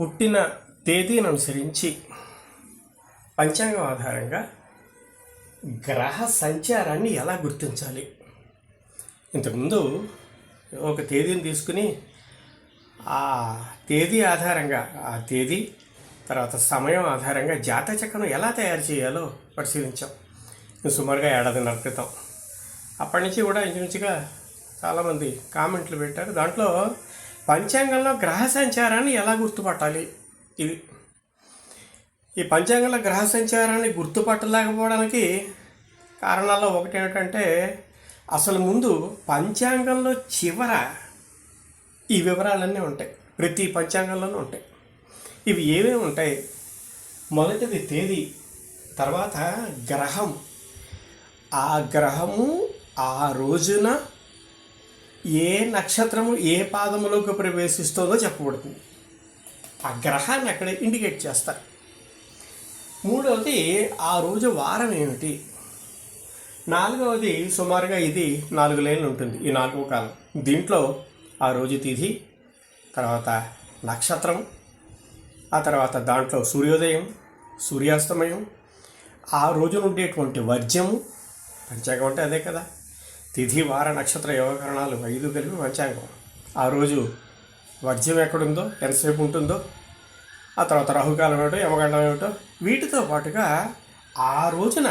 పుట్టిన తేదీని అనుసరించి పంచాంగం ఆధారంగా గ్రహ సంచారాన్ని ఎలా గుర్తించాలి? ఇంతకుముందు ఒక తేదీని తీసుకుని ఆ తేదీ ఆధారంగా ఆ తేదీ తర్వాత సమయం ఆధారంగా జాతచక్రం ఎలా తయారు చేయాలో పరిశీలించాం. సుమారుగా ఏడాదిన్నర క్రితం. అప్పటి నుంచి కూడా ఇంచుమించుగా చాలామంది కామెంట్లు పెట్టారు. దాంట్లో పంచాంగంలో గ్రహ సంచారాన్ని ఎలా గుర్తుపట్టాలి? ఇది ఈ పంచాంగంలో గ్రహ సంచారాన్ని గుర్తుపట్టలేకపోవడానికి కారణాల్లో ఒకటి ఏమిటంటే అసలు ముందు పంచాంగంలో చివర ఈ వివరాలన్నీ ఉంటాయి. ప్రతి పంచాంగంలోనూ ఉంటాయి. ఇవి ఏమేమి ఉంటాయి? మొదటిది తేదీ తర్వాత గ్రహం. ఆ గ్రహము ఆ రోజున ఏ నక్షత్రము ఏ పాదములోకి ప్రవేశిస్తుందో చెప్పబడుతుంది. ఆ గ్రహాన్ని అక్కడ ఇండికేట్ చేస్తారు. మూడవది ఆ రోజు వారం ఏమిటి? నాలుగవది సుమారుగా ఇది నాలుగు లైన్లు ఉంటుంది. ఈ నాలుగవ కాలం. దీంట్లో ఆ రోజు తిథి తర్వాత నక్షత్రం ఆ తర్వాత దాంట్లో సూర్యోదయం సూర్యాస్తమయం ఆ రోజున ఉండేటువంటి వర్జ్యము పంచాంగం అంటే అదే కదా. తిథి వార నక్షత్ర యోగకరణాలు ఐదు కలిపి పంచాంగం ఆ రోజు వర్జ్యం ఎక్కడుందో ఎంతసేపు ఉంటుందో ఆ తర్వాత రాహుకాలం ఏమిటో యమగండం ఏమిటో వీటితో పాటుగా ఆ రోజున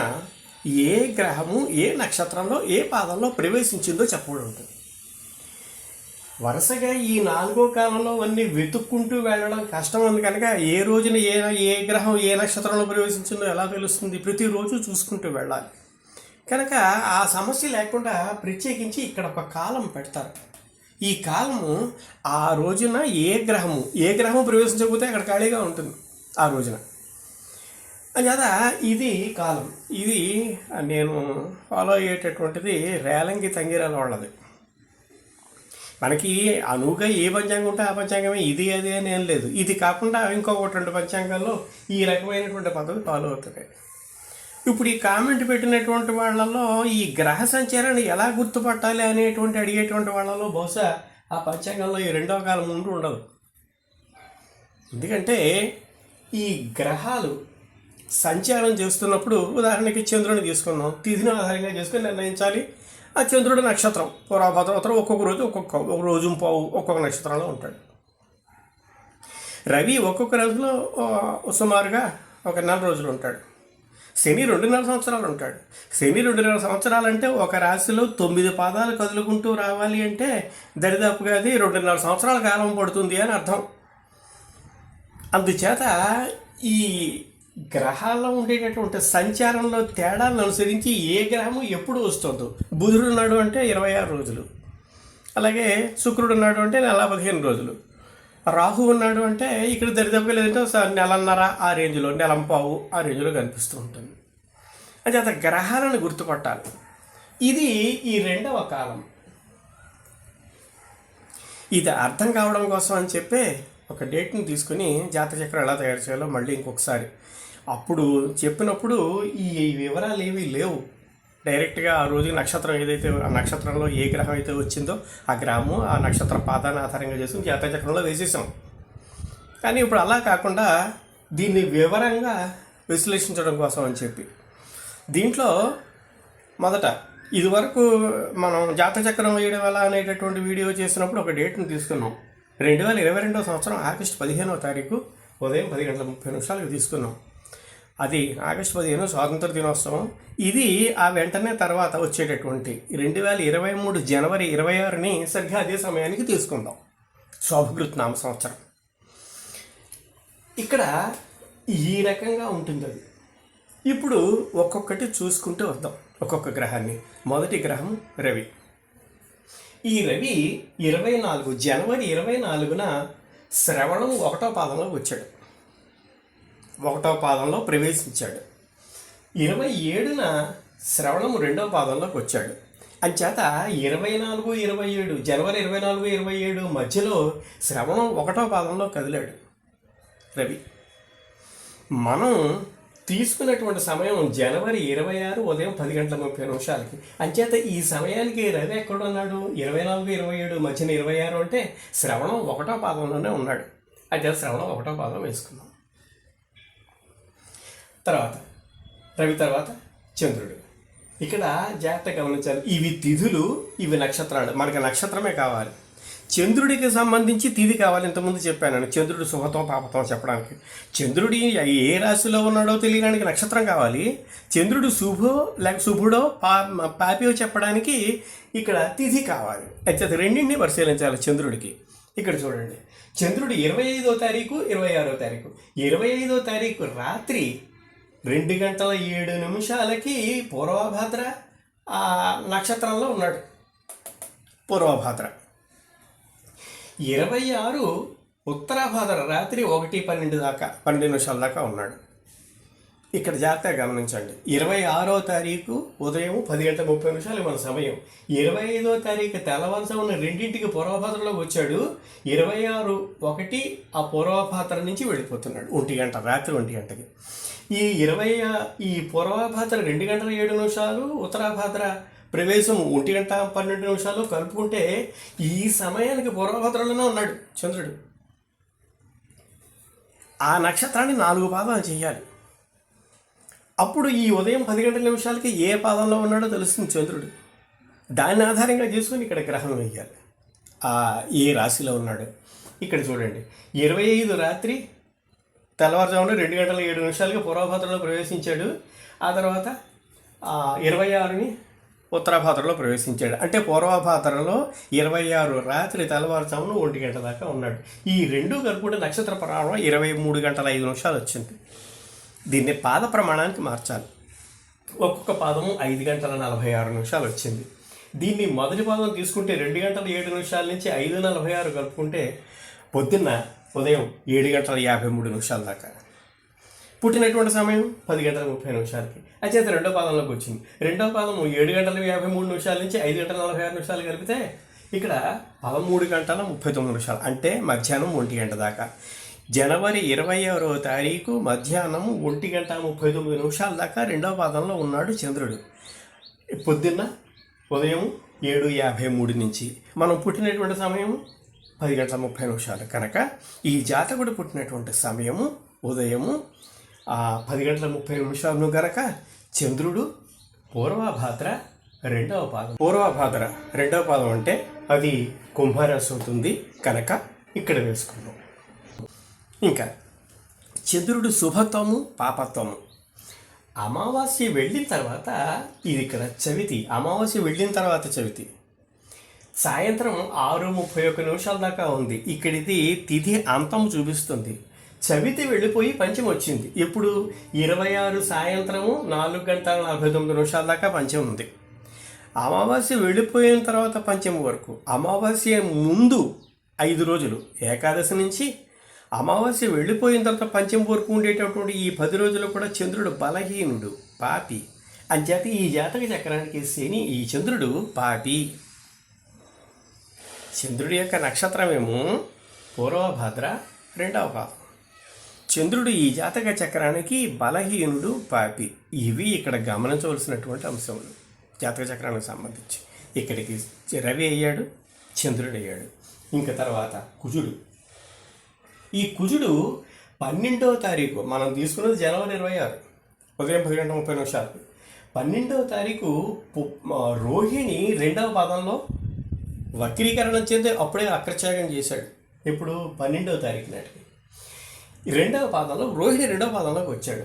ఏ గ్రహము ఏ నక్షత్రంలో ఏ పాదంలో ప్రవేశించిందో చెప్పబడి ఉంటుంది. వరుసగా ఈ నాలుగో కాలంలో అన్ని వెతుక్కుంటూ వెళ్ళడం కష్టం ఉంది కనుక ఏ రోజున ఏ ఏ గ్రహం ఏ నక్షత్రంలో ప్రవేశించిందో ఎలా తెలుస్తుంది? ప్రతిరోజు చూసుకుంటూ వెళ్ళాలి. కనుక ఆ సమస్య లేకుండా ప్రత్యేకించి ఇక్కడ ఒక కాలం పెడతారు. ఈ కాలము ఆ రోజున ఏ గ్రహము ఏ గ్రహము ప్రవేశించకపోతే అక్కడ ఖాళీగా ఉంటుంది ఆ రోజున. అంచేత ఇది కాలం. ఇది నేను ఫాలో అయ్యేటటువంటిది రేలంగి తంగిరాల వాళ్ళది. మనకి అనువుగా ఏ పంచాంగం ఉంటే ఆ పంచాంగమే ఇది అది అని ఏం లేదు. ఇది కాకుండా ఇంకొకటి రెండు పంచాంగాల్లో ఈ రకమైనటువంటి పద్ధతి ఫాలో అవుతున్నాయి. ఇప్పుడు ఈ కామెంట్ పెట్టినటువంటి వాళ్ళలో ఈ గ్రహ సంచారాన్ని ఎలా గుర్తుపట్టాలి అనేటువంటి అడిగేటువంటి వాళ్ళలో బహుశా ఆ పంచాంగంలో ఈ రెండవ కాలం ముందు ఉండదు. ఎందుకంటే ఈ గ్రహాలు సంచారం చేస్తున్నప్పుడు ఉదాహరణకి చంద్రుని తీసుకుందాం. తిథిని ఆధారంగా చేసుకొని నిర్ణయించాలి. ఆ చంద్రుడు నక్షత్రం. పురాభద్రవతరం ఒక్కొక్క రోజు ఒక్కొక్క ఒక రోజు పావు ఒక్కొక్క నక్షత్రంలో ఉంటాడు. రవి ఒక్కొక్క రోజులో సుమారుగా ఒక నెల రోజులు ఉంటాడు. శని రెండున్నర సంవత్సరాలు ఉంటాడు. శని రెండున్నర సంవత్సరాలు అంటే ఒక రాశిలో తొమ్మిది పాదాలు కదులుకుంటూ రావాలి అంటే దరిదాపుగా అది రెండున్నర సంవత్సరాల కాలం పడుతుంది అని అర్థం. అందుచేత ఈ గ్రహాల్లో ఉండేటటువంటి సంచారంలో తేడాలను అనుసరించి ఏ గ్రహము ఎప్పుడు వస్తుందో. బుధుడు ఉన్నాడు అంటే ఇరవై ఆరు రోజులు. అలాగే శుక్రుడు ఉన్నాడు అంటే నెల పదిహేను రోజులు. రాహు ఉన్నాడు అంటే ఇక్కడ దరిదాపుగా లేదంటే ఒకసారి నెలన్నర ఆ రేంజ్లో నెలంపావు ఆ రేంజ్లో కనిపిస్తూ ఉంటుంది. అంచేత గ్రహాలను గుర్తుపట్టాలి. ఇది ఈ రెండవ కాలం. ఇది అర్థం కావడం కోసం అని చెప్పే ఒక డేట్ని తీసుకుని జాతచక్రం ఎలా తయారు చేయాలో మళ్ళీ ఇంకొకసారి. అప్పుడు చెప్పినప్పుడు ఈ వివరాలు ఏమీ లేవు. డైరెక్ట్గా ఆ రోజు నక్షత్రం ఏదైతే ఆ నక్షత్రంలో ఏ గ్రహం అయితే వచ్చిందో ఆ గ్రహము ఆ నక్షత్ర పాదాన్ని ఆధారంగా చేసుకుని జాతచక్రంలో వేసేసాం. కానీ ఇప్పుడు అలా కాకుండా దీన్ని వివరంగా విశ్లేషించడం కోసం అని చెప్పి. దీంట్లో మొదట ఇదివరకు మనం జాతచక్రం వేయడం ఎలా అనేటటువంటి వీడియో చేసినప్పుడు ఒక డేట్ని తీసుకున్నాం. రెండు వేల ఇరవై రెండవ సంవత్సరం ఆగస్టు పదిహేనవ తారీఖు ఉదయం పది గంటల ముప్పై నిమిషాలకు తీసుకున్నాం. అది ఆగస్టు పదిహేను స్వాతంత్ర దినోత్సవం. ఇది ఆ వెంటనే తర్వాత వచ్చేటటువంటి రెండు వేల ఇరవై మూడు జనవరి ఇరవై ఆరుని సరిగ్గా అదే సమయానికి తీసుకుందాం. శోభకృత్ నామ సంవత్సరం. ఇక్కడ ఈ రకంగా ఉంటుంది అది. ఇప్పుడు ఒక్కొక్కటి చూసుకుంటూ వద్దాం. ఒక్కొక్క గ్రహాన్ని. మొదటి గ్రహం రవి. ఈ రవి ఇరవై నాలుగు జనవరి ఇరవై నాలుగున శ్రవణం ఒకటో పాదంలో వచ్చాడు. ఒకటో పాదంలో ప్రవేశించాడు. ఇరవై ఏడున శ్రవణం రెండవ పాదంలోకి వచ్చాడు. అంచేత ఇరవై నాలుగు ఇరవై ఏడు జనవరి ఇరవై నాలుగు ఇరవై ఏడు మధ్యలో శ్రవణం ఒకటో పాదంలో కదిలాడు రవి. మనం తీసుకున్నటువంటి సమయం జనవరి ఇరవై ఆరు ఉదయం పది గంటల ముప్పై నిమిషాలకి. అంచేత ఈ సమయానికి రవి ఎక్కడ ఉన్నాడు ఇరవై నాలుగు ఇరవై ఏడు మధ్యన ఇరవై ఆరు అంటే శ్రవణం ఒకటో పాదంలోనే ఉన్నాడు. అంటే శ్రవణం ఒకటో పాదం వేసుకున్నాం తర్వాత రవి తర్వాత చంద్రుడు. ఇక్కడ జాగ్రత్త గమనించాలి. ఇవి తిథులు ఇవి నక్షత్రాలు. మనకి నక్షత్రమే కావాలి. చంద్రుడికి సంబంధించి తిథి కావాలి. ఇంతకుముందు చెప్పాను చంద్రుడు శుభతం పాపతం చెప్పడానికి. చంద్రుడి ఏ రాశిలో ఉన్నాడో తెలియడానికి నక్షత్రం కావాలి. చంద్రుడు శుభో లేక శుభుడో పా పాపియో చెప్పడానికి ఇక్కడ తిథి కావాలి. అయితే రెండింటిని పరిశీలించాలి చంద్రుడికి. ఇక్కడ చూడండి. చంద్రుడు ఇరవై ఐదో తారీఖు ఇరవై ఆరో తారీఖు. ఇరవై ఐదో తారీఖు రాత్రి రెండు గంటల ఏడు నిమిషాలకి పూర్వభాద్ర ఆ నక్షత్రంలో ఉన్నాడు. పూర్వభాద్ర. ఇరవై ఆరు ఉత్తరాభాద్ర రాత్రి ఒకటి పన్నెండు దాకా పన్నెండు నిమిషాల దాకా ఉన్నాడు. ఇక్కడ జాగ్రత్తగా గమనించండి. ఇరవై ఆరో తారీఖు ఉదయం పది గంటల ముప్పై నిమిషాలు మన సమయం. ఇరవై ఐదో తారీఖు తెల్లవారుజామున రెండింటికి పూర్వభాద్రలోకి వచ్చాడు. ఇరవై ఆరు ఒకటి ఆ పూర్వభాద్ర నుంచి వెళ్ళిపోతున్నాడు. ఒంటి గంట రాత్రి ఒంటి గంటకి. ఈ ఇరవై ఈ పూర్వభాద్ర రెండు గంటల ఏడు నిమిషాలు ఉత్తరాభాద్ర ప్రవేశం ఒంటి గంట పన్నెండు నిమిషాలు కలుపుకుంటే ఈ సమయానికి పూర్వభద్రలోనే ఉన్నాడు చంద్రుడు. ఆ నక్షత్రాన్ని నాలుగు పాదాలు చేయాలి. అప్పుడు ఈ ఉదయం పది గంటల నిమిషాలకి ఏ పాదంలో ఉన్నాడో తెలుస్తుంది చంద్రుడు. దాన్ని ఆధారంగా చేసుకుని ఇక్కడ గ్రహం వేయాలి ఏ రాశిలో ఉన్నాడు? ఇక్కడ చూడండి. ఇరవై ఐదు రాత్రి తెల్లవారుజామున రెండు గంటల ఏడు నిమిషాలకి పూర్వభద్రలో ప్రవేశించాడు. ఆ తర్వాత ఇరవై ఆరుని ఉత్తరాభాద్రలో ప్రవేశించాడు. అంటే పూర్వభాద్రలో ఇరవై ఆరు రాత్రి తెల్లవారుజామున ఒంటి గంట దాకా ఉన్నాడు. ఈ రెండు కలుపుకుంటే నక్షత్ర ప్రారంభం ఇరవై మూడు గంటల ఐదు నిమిషాలు వచ్చింది. దీన్ని పాద ప్రమాణానికి మార్చాలి. ఒక్కొక్క పాదము ఐదు గంటల నలభై ఆరు నిమిషాలు వచ్చింది. దీన్ని మొదటి పాదం తీసుకుంటే రెండు గంటల ఏడు నిమిషాల నుంచి ఐదు నలభై ఆరు కలుపుకుంటే పొద్దున్న ఉదయం ఏడు గంటల యాభై మూడు నిమిషాల దాకా. పుట్టినటువంటి సమయం పది గంటల ముప్పై నిమిషాలకి. అయితే రెండో పాదంలోకి వచ్చింది. రెండో పాదము ఏడు గంటల యాభై మూడు నిమిషాల నుంచి ఐదు గంటల నలభై ఆరు నిమిషాలు కలిపితే ఇక్కడ పదమూడు గంటల ముప్పై తొమ్మిది నిమిషాలు అంటే మధ్యాహ్నం ఒంటి గంట దాకా. జనవరి ఇరవై ఆరో తారీఖు మధ్యాహ్నం ఒంటి గంట ముప్పై తొమ్మిది నిమిషాల దాకా రెండవ పాదంలో ఉన్నాడు చంద్రుడు. పొద్దున్న ఉదయం ఏడు యాభై మూడు నుంచి. మనం పుట్టినటువంటి సమయం పది గంటల ముప్పై నిమిషాలు. కనుక ఈ జాతకుడు పుట్టినటువంటి సమయము ఉదయము ఆ పది గంటల ముప్పై నిమిషాలను గనక చంద్రుడు పూర్వభాద్ర రెండవ పాదం. పూర్వభాద్ర రెండవ పాదం అంటే అది కుంభరాశి అవుతుంది. కనుక ఇక్కడ వేసుకుందాం. ఇంకా చంద్రుడు శుభత్వము పాపత్వము. అమావాస్య వెళ్ళిన తర్వాత ఇది ఇక్కడ చవితి. అమావాస్య వెళ్ళిన తర్వాత చవితి. సాయంత్రం ఆరు ముప్పై ఒక్క నిమిషాల దాకా ఉంది. ఇక్కడిది తిథి అంతం చూపిస్తుంది. చవితి వెళ్ళిపోయి పంచం వచ్చింది. ఇప్పుడు ఇరవై ఆరు సాయంత్రము నాలుగు గంటల నలభై తొమ్మిది నిమిషాల దాకా పంచం ఉంది. అమావాస్య వెళ్ళిపోయిన తర్వాత పంచం వరకు. అమావాస్య ముందు ఐదు రోజులు. ఏకాదశి నుంచి అమావాస్య వెళ్ళిపోయిన తర్వాత పంచం వరకు ఉండేటటువంటి ఈ పది రోజులు కూడా చంద్రుడు బలహీనుడు పాపి. అంచేత ఈ జాతక చక్రానికి శని ఈ చంద్రుడు పాపి. చంద్రుడి యొక్క నక్షత్రమేమో పూర్వభద్ర రెండవ పాదం చంద్రుడు ఈ జాతక చక్రానికి బలహీనుడు పాపి. ఇవి ఇక్కడ గమనించవలసినటువంటి అంశములు. జాతక చక్రానికి సంబంధించి. ఇక్కడికి రవి అయ్యాడు చంద్రుడు అయ్యాడు. ఇంకా తర్వాత కుజుడు. ఈ కుజుడు పన్నెండవ తారీఖు మనం తీసుకున్నది జనవరి ఇరవై ఆరు. ఉదయం పది గంట ముప్పై నిమిషాలకు పన్నెండవ తారీఖు పు- రోహిణి రెండవ పాదంలో వక్రీకరణ చెంది అప్పుడే అక్రత్యాగం చేశాడు. ఇప్పుడు పన్నెండవ తారీఖు నాటికి. రెండవ పాదంలో రోహిణి రెండవ పాదంలోకి వచ్చాడు.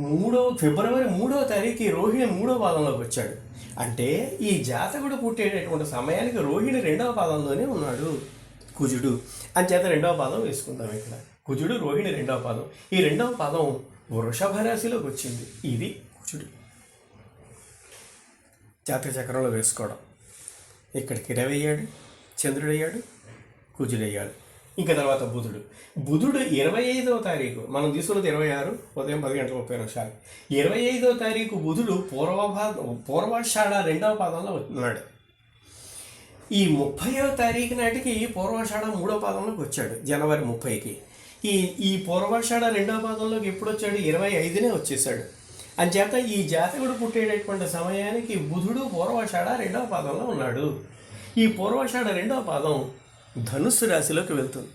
మూడో ఫిబ్రవరి మూడవ తారీఖు ఈ రోహిణి మూడవ పాదంలోకి వచ్చాడు. అంటే ఈ జాతకుడు పుట్టేటటువంటి సమయానికి రోహిణి రెండవ పాదంలోనే ఉన్నాడు. కుజుడు. అంచేత రెండవ పాదం వేసుకుందాం ఇక్కడ. కుజుడు రోహిణి రెండవ పాదం. ఈ రెండవ పాదం వృషభ రాశిలోకి వచ్చింది. ఇది కుజుడు. జాతక చక్రంలో వేసుకోవడం. ఇక్కడికి రవి అయ్యాడు చంద్రుడు అయ్యాడు కుజుడు అయ్యాడు. ఇంకా తర్వాత బుధుడు. బుధుడు ఇరవై ఐదవ తారీఖు. మనం తీసుకున్నది ఇరవై ఆరు ఉదయం పది గంటల ముప్పై నిమిషాలు ఇరవై ఐదవ తారీఖు బుధుడు పూర్వభా పూర్వాషాఢ రెండవ పాదంలో ఉన్నాడు. ఈ ముప్పైవ తారీఖు నాటికి పూర్వాషాఢ మూడో పాదంలోకి వచ్చాడు జనవరి ముప్పైకి. ఈ ఈ పూర్వాషాఢ రెండవ పాదంలోకి ఎప్పుడు వచ్చాడు ఇరవై ఐదునే వచ్చేసాడు అంచేత ఈ జాతకుడు పుట్టేటటువంటి సమయానికి బుధుడు పూర్వాషాఢ రెండవ పాదంలో ఉన్నాడు. ఈ పూర్వాషాఢ రెండవ పాదం ధనుస్సు రాశిలోకి వెళ్తుంది.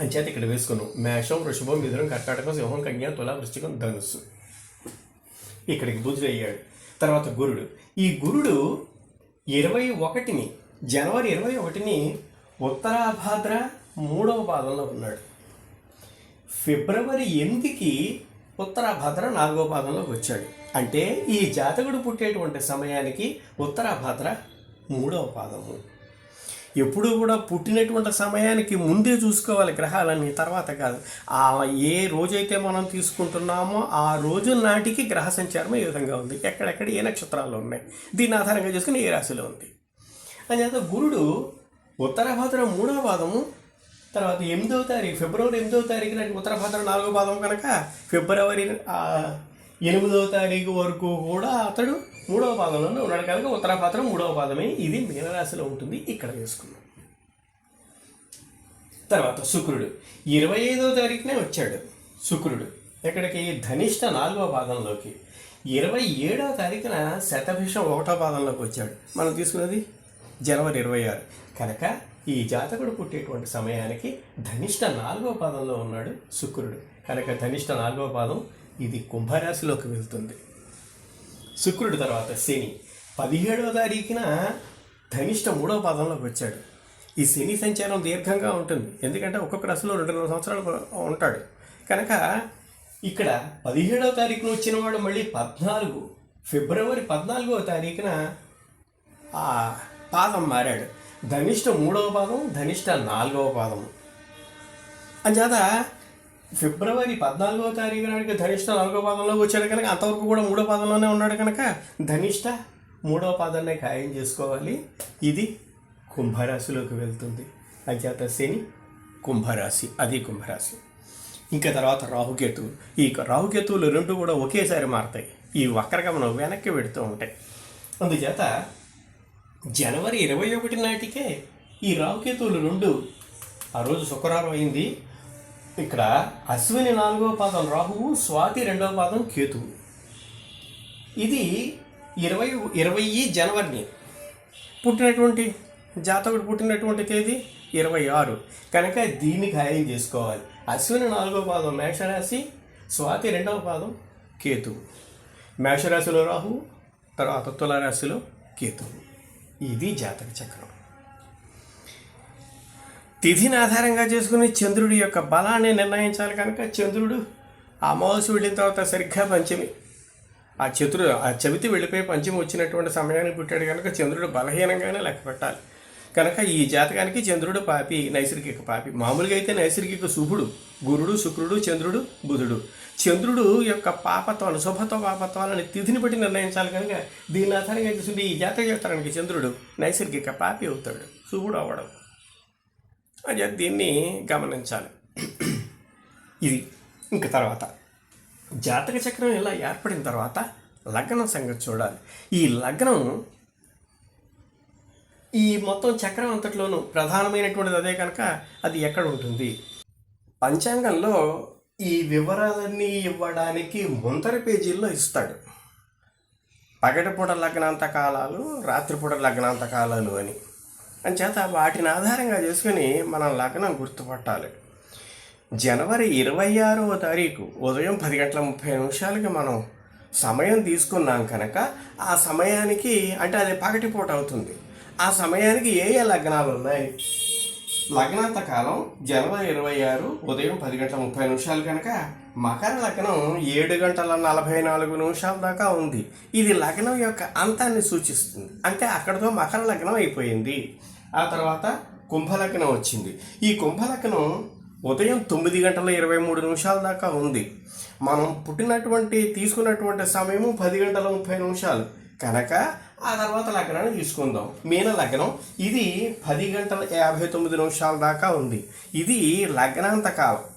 అంచేత ఇక్కడ వేసుకున్నాం. మేషం వృషభం మిథునం కర్కాటకం సింహం కన్యా తుల వృశ్చికం ధనుస్సు. ఇక్కడికి బుధుడు అయ్యాడు తర్వాత గురుడు. ఈ గురుడు ఇరవై ఒకటిని జనవరి ఇరవై ఒకటిని ఉత్తరాభాద్ర మూడవ పాదంలో ఉన్నాడు. ఫిబ్రవరి ఎనిమిదికి ఉత్తరాభాద్ర నాలుగవ పాదంలోకి వచ్చాడు. అంటే ఈ జాతకుడు పుట్టేటువంటి సమయానికి ఉత్తరాభాద్ర మూడవ పాదము. ఎప్పుడు కూడా పుట్టినటువంటి సమయానికి ముందే చూసుకోవాలి గ్రహాలన్నీ తర్వాత కాదు. ఆ ఏ రోజైతే మనం తీసుకుంటున్నామో ఆ రోజు నాటికి గ్రహ సంచారం ఏ విధంగా ఉంది? ఎక్కడెక్కడ ఏ నక్షత్రాల్లో ఉన్నాయి? దీన్ని ఆధారంగా చేసుకుని ఏ రాశిలో ఉంది? అంచేత గురుడు ఉత్తర భాద్రం మూడవ పాదము తర్వాత ఎనిమిదవ తారీఖు ఫిబ్రవరి ఎనిమిదవ తారీఖు నాటి ఉత్తరాభాద్ర నాలుగో పాదం కనుక ఫిబ్రవరి ఎనిమిదవ తారీఖు వరకు కూడా అతడు మూడవ పాదంలోనే ఉన్నాడు. కనుక ఉత్తరాభాద్ర మూడవ పాదమే. ఇది మీనరాశిలో ఉంటుంది. ఇక్కడ వేసుకున్నాం తర్వాత శుక్రుడు. ఇరవై ఐదవ తారీఖునే వచ్చాడు. శుక్రుడు. ఎక్కడికి ధనిష్ట నాలుగవ పాదంలోకి. ఇరవై ఏడవ తారీఖున శతభిషం ఒకటో పాదంలోకి వచ్చాడు. మనం తీసుకున్నది జనవరి ఇరవై ఆరు. కనుక ఈ జాతకుడు పుట్టేటువంటి సమయానికి ధనిష్ట నాలుగవ పాదంలో ఉన్నాడు శుక్రుడు. కనుక ధనిష్ట నాలుగవ పాదం ఇది కుంభరాశిలోకి వెళ్తుంది. శుక్రుడు తర్వాత శని. పదిహేడవ తారీఖున ధనిష్ట మూడవ పాదంలోకి వచ్చాడు. ఈ శని సంచారం దీర్ఘంగా ఉంటుంది. ఎందుకంటే ఒక్కొక్క రాశిలో రెండున్నర సంవత్సరాలు ఉంటాడు. కనుక ఇక్కడ పదిహేడవ తారీఖున వచ్చిన వాడు మళ్ళీ పద్నాలుగు ఫిబ్రవరి పద్నాలుగవ తారీఖున ఆ పాదం మారాడు. ధనిష్ట మూడవ పాదం ధనిష్ట నాలుగవ పాదము అంచేత ఫిబ్రవరి పద్నాలుగో తారీఖు నాటికి ధనిష్ట నాలుగో పాదంలోకి వచ్చాడు కనుక అంతవరకు కూడా మూడో పాదంలోనే ఉన్నాడు కనుక ధనిష్ట మూడవ పాదాన్ని ఖాయం చేసుకోవాలి. ఇది కుంభరాశిలోకి వెళ్తుంది. అంచేత శని కుంభరాశి అది కుంభరాశి. ఇంకా తర్వాత రాహుకేతువు. ఈ రాహుకేతువులు రెండు కూడా ఒకేసారి మారతాయి. ఈ వక్రగమనం వెనక్కి పెడుతూ ఉంటాయి. అందుచేత జనవరి ఇరవై ఒకటి నాటికే ఈ రాహుకేతువులు రెండు ఆ రోజు శుక్రవారం అయింది. ఇక్కడ అశ్విని నాలుగవ పాదం రాహువు స్వాతి రెండవ పాదం కేతువు ఇది ఇరవై ఇరవై జనవరిని. పుట్టినటువంటి జాతకుడు పుట్టినటువంటి తేదీ ఇరవై ఆరు. కనుక దీన్ని ఖాయం చేసుకోవాలి. అశ్విని నాలుగవ పాదం మేషరాశి స్వాతి రెండవ పాదం కేతువు మేషరాశిలో రాహువు తర్వాత తులారాశిలో కేతువు ఇది జాతక చక్రం. తిథిని ఆధారంగా చేసుకుని చంద్రుడి యొక్క బలాన్ని నిర్ణయించాలి కనుక చంద్రుడు అమావాస్య వెళ్ళిన తర్వాత సరిగ్గా పంచమి ఆ చతురు ఆ చవితి వెళ్ళిపోయి పంచమి వచ్చినటువంటి సమయానికి పుట్టాడు కనుక చంద్రుడు బలహీనంగానే లెక్క పెట్టాలి. కనుక ఈ జాతకానికి చంద్రుడు పాపి నైసర్గిక పాపి. మామూలుగా అయితే నైసర్గిక శుభుడు గురుడు శుక్రుడు చంద్రుడు బుధుడు. చంద్రుడు యొక్క పాపత్వాలు శుభత్వ పాపత్వాలని తిథిని బట్టి నిర్ణయించాలి కనుక దీని ఆధారంగా చూసుకుంటే ఈ జాతక చేస్తారానికి చంద్రుడు నైసర్గిక పాపి అవుతాడు శుభుడు అవ్వడం. అది దీన్ని గమనించాలి. ఇది ఇంక తర్వాత. జాతక చక్రం ఇలా ఏర్పడిన తర్వాత లగ్నం సంగతి చూడాలి. ఈ లగ్నం ఈ మొత్తం చక్రం అంతట్లోనూ ప్రధానమైనటువంటిది అదే కనుక అది ఎక్కడ ఉంటుంది? పంచాంగంలో ఈ వివరాలన్నీ ఇవ్వడానికి ముందర పేజీల్లో ఇస్తాడు. పగటిపూట లగ్నాంత కాలాలు రాత్రిపూట లగ్నాంత కాలాలు అని. అంచేత వాటిని ఆధారంగా చేసుకుని మనం లగ్నం గుర్తుపట్టాలి. జనవరి ఇరవై ఆరవ తారీఖు ఉదయం పది గంటల ముప్పై నిమిషాలకి మనం సమయం తీసుకున్నాం కనుక ఆ సమయానికి అంటే అది పగటిపూట అవుతుంది. ఆ సమయానికి ఏ ఏ లగ్నాలు ఉన్నాయి? లగ్నాంత కాలం జనవరి ఇరవై ఆరు ఉదయం పది గంటల ముప్పై నిమిషాలు కనుక మకర లగ్నం ఏడు గంటల నలభై నాలుగు నిమిషాల దాకా ఉంది. ఇది లగ్నం యొక్క అంతాన్ని సూచిస్తుంది. అంటే అక్కడితో మకర లగ్నం అయిపోయింది. ఆ తర్వాత కుంభలగ్నం వచ్చింది. ఈ కుంభలగ్నం ఉదయం తొమ్మిది గంటల ఇరవై మూడు నిమిషాల దాకా ఉంది. మనం పుట్టినటువంటి తీసుకున్నటువంటి సమయము పది గంటల ముప్పై నిమిషాలు. కనుక ఆ తర్వాత లగ్నాన్ని తీసుకుందాం. మీన లగ్నం ఇది పది గంటల యాభై తొమ్మిది నిమిషాల దాకా ఉంది. ఇది లగ్నాంత కాలం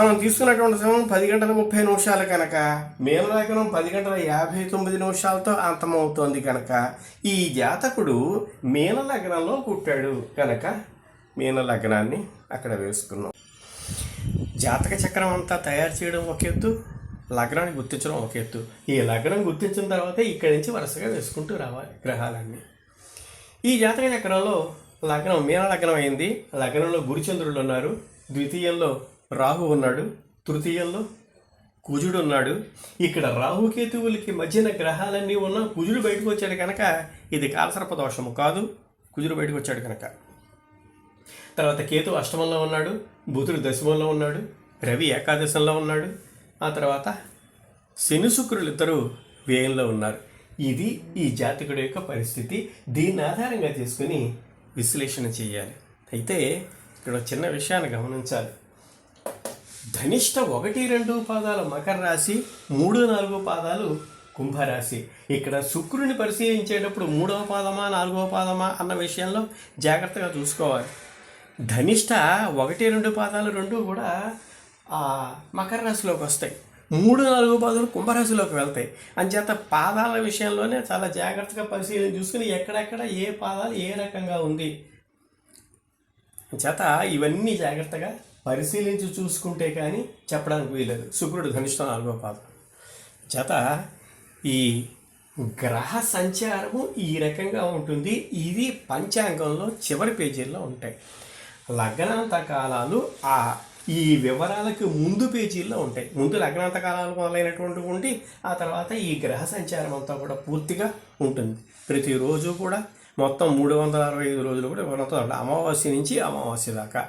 మనం తీసుకున్నటువంటి సమయం పది గంటల ముప్పై నిమిషాలు కనుక. మీన లగ్నం పది గంటల యాభై తొమ్మిది నిమిషాలతో అంతమవుతోంది కనుక. ఈ జాతకుడు మీన లగ్నంలో పుట్టాడు కనుక మీన లగ్నాన్ని అక్కడ వేసుకున్నాం. జాతక చక్రం అంతా తయారు చేయడం ఒక ఎత్తు లగ్నాన్ని గుర్తించడం ఒక ఎత్తు. ఈ లగ్నం గుర్తించిన తర్వాత ఇక్కడి నుంచి వరుసగా వేసుకుంటూ రావాలి గ్రహాలన్నీ. ఈ జాతక చక్రంలో లగ్నం మీన లగ్నం అయింది. లగ్నంలో గురుచంద్రులు ఉన్నారు. ద్వితీయంలో రాహు ఉన్నాడు తృతీయంలో కుజుడు ఉన్నాడు. ఇక్కడ రాహుకేతువులకి మధ్యన గ్రహాలన్నీ ఉన్నా కుజుడు బయటకు వచ్చాడు కనుక ఇది కాలసర్ప దోషము కాదు. కుజుడు బయటకు వచ్చాడు కనుక. తర్వాత కేతు అష్టమంలో ఉన్నాడు బుధుడు దశమంలో ఉన్నాడు రవి ఏకాదశంలో ఉన్నాడు. ఆ తర్వాత శని శుక్రులు ఇద్దరు వ్యయంలో ఉన్నారు. ఇది ఈ జాతకుడు యొక్క పరిస్థితి. దీన్ని ఆధారంగా తీసుకుని విశ్లేషణ చేయాలి. అయితే ఇక్కడ చిన్న విషయాన్ని గమనించాలి. ధనిష్ట ఒకటి రెండు పాదాలు మకర రాశి మూడు నాలుగు పాదాలు కుంభరాశి. ఇక్కడ శుక్రుని పరిశీలించేటప్పుడు మూడవ పాదమా నాలుగవ పాదమా అన్న విషయంలో జాగ్రత్తగా చూసుకోవాలి. ధనిష్ట ఒకటి రెండు పాదాలు రెండు కూడా మకర రాశిలోకి వస్తాయి. మూడు నాలుగు పాదాలు కుంభరాశిలోకి వెళ్తాయి. అంచేత పాదాల విషయంలోనే చాలా జాగ్రత్తగా పరిశీలన చూసుకుని ఎక్కడెక్కడ ఏ పాదాలు ఏ రకంగా ఉంది. చేత ఇవన్నీ జాగ్రత్తగా పరిశీలించి చూసుకుంటే కానీ చెప్పడానికి వీలదు శుక్రుడు ధనిష్టం నాలుగో పాదం. చేత ఈ గ్రహ సంచారము ఈ రకంగా ఉంటుంది. ఇది పంచాంగంలో చివరి పేజీల్లో ఉంటాయి. లగ్నాంత కాలాలు ఆ ఈ వివరాలకు ముందు పేజీల్లో ఉంటాయి. ముందు లగ్నాంత కాలాలు మొదలైనటువంటి ఉండి ఆ తర్వాత ఈ గ్రహ సంచారం అంతా కూడా పూర్తిగా ఉంటుంది. ప్రతిరోజు కూడా మొత్తం మూడు వందల అరవై ఐదు రోజులు కూడా మొత్తం అమావాస్య నుంచి అమావాస్య దాకా.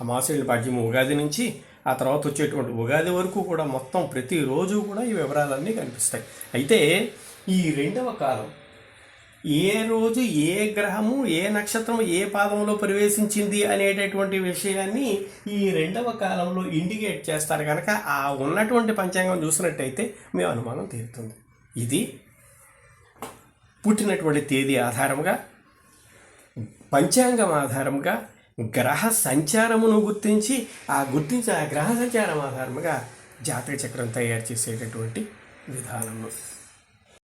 అమావాస్య పాడ్యము ఉగాది నుంచి ఆ తర్వాత వచ్చేటువంటి ఉగాది వరకు కూడా మొత్తం ప్రతిరోజు కూడా ఈ వివరాలన్నీ కనిపిస్తాయి. అయితే ఈ రెండవ కాలం ఏ రోజు ఏ గ్రహము ఏ నక్షత్రం ఏ పాదంలో ప్రవేశించింది అనేటటువంటి విషయాన్ని ఈ రెండవ కాలంలో ఇండికేట్ చేస్తారు కనుక ఆ ఉన్నటువంటి పంచాంగం చూసినట్టయితే మీ అనుమానం తీరుతుంది. ఇది పుట్టినటువంటి తేదీ ఆధారంగా పంచాంగం ఆధారంగా గ్రహ సంచారమును గుర్తించి ఆ గుర్తించి ఆ గ్రహ సంచారం ఆధారంగా జాతక చక్రం తయారు చేసేటటువంటి విధానము.